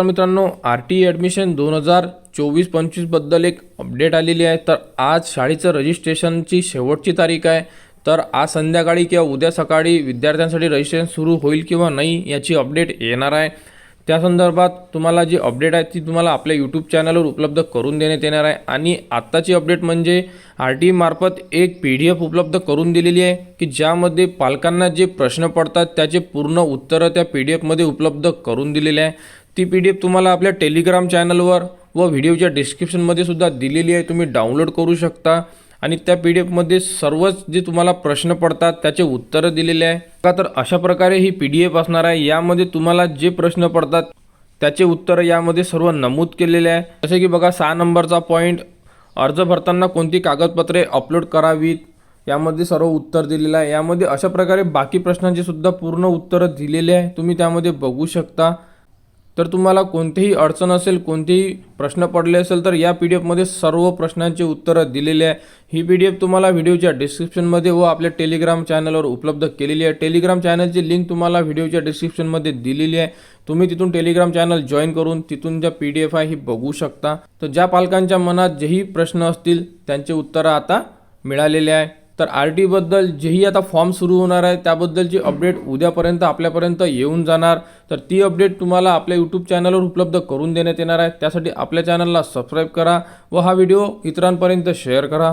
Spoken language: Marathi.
तर मित्रांनो आर टी ॲडमिशन दोन हजार चोवीस पंचवीसबद्दल एक अपडेट आलेली आहे. तर आज शाळेचं रजिस्ट्रेशनची शेवटची तारीख आहे. तर आज संध्याकाळी किंवा उद्या सकाळी विद्यार्थ्यांसाठी रजिस्ट्रेशन सुरू होईल किंवा नाही याची अपडेट येणार आहे. त्या संदर्भात तुम्हाला जी अपडेट आहे ती तुम्हाला आपल्या यूट्यूब चॅनलवर उपलब्ध करून देण्यात येणार आहे. आणि आत्ताची अपडेट म्हणजे आर टी मार्फत एक पी डी एफ उपलब्ध करून दिलेली आहे की ज्यामध्ये पालकांना जे प्रश्न पडतात त्याचे पूर्ण उत्तरं त्या पी डी एफमध्ये उपलब्ध करून दिलेले आहे. ती पी डी एफ तुम्हाला आपल्या टेलिग्राम चॅनलवर व व्हिडिओच्या डिस्क्रिप्शनमध्ये सुद्धा दिलेली आहे. तुम्ही डाउनलोड करू शकता. आणि त्या पी डी एफमध्ये सर्वच जे तुम्हाला प्रश्न पडतात त्याचे उत्तरं दिलेले आहे. का तर अशा प्रकारे ही पी डी एफ असणार आहे. यामध्ये तुम्हाला जे प्रश्न पडतात त्याचे उत्तरं यामध्ये सर्व नमूद केलेले आहे. जसे की बघा सहा नंबरचा पॉईंट अर्ज भरताना कोणती कागदपत्रे अपलोड करावीत? यामध्ये सर्व उत्तर दिलेलं आहे. यामध्ये अशा प्रकारे बाकी प्रश्नांचे सुद्धा पूर्ण उत्तरं दिलेले आहे. तुम्ही त्यामध्ये बघू शकता. तर तुम्हाला कोणतीही अडचण असेल कोणतेही प्रश्न पडले असेल तर या पी डी एफमध्ये सर्व प्रश्नांची उत्तरं दिलेली आहे. ही पी डी एफ तुम्हाला व्हिडिओच्या डिस्क्रिप्शनमध्ये व आपल्या टेलिग्राम चॅनलवर उपलब्ध केलेली आहे. टेलिग्राम चॅनलची लिंक तुम्हाला व्हिडिओच्या डिस्क्रिप्शनमध्ये दिलेली आहे. तुम्ही तिथून टेलिग्राम चॅनल जॉईन करून तिथून ज्या पी डी एफ आहे ही बघू शकता. तर ज्या पालकांच्या मनात जेही प्रश्न असतील त्यांचे उत्तरं आता मिळालेले आहे. तर आर टीबद्दल जेही आता फॉर्म सुरू होणार आहे त्याबद्दलची अपडेट उद्यापर्यंत आपल्यापर्यंत येऊन जाणार. तर ती अपडेट तुम्हाला आपल्या यूट्यूब चॅनलवर उपलब्ध करून देण्यात येणार आहे. त्यासाठी आपल्या चॅनलला सबस्क्राईब करा व हा व्हिडिओ इतरांपर्यंत शेअर करा.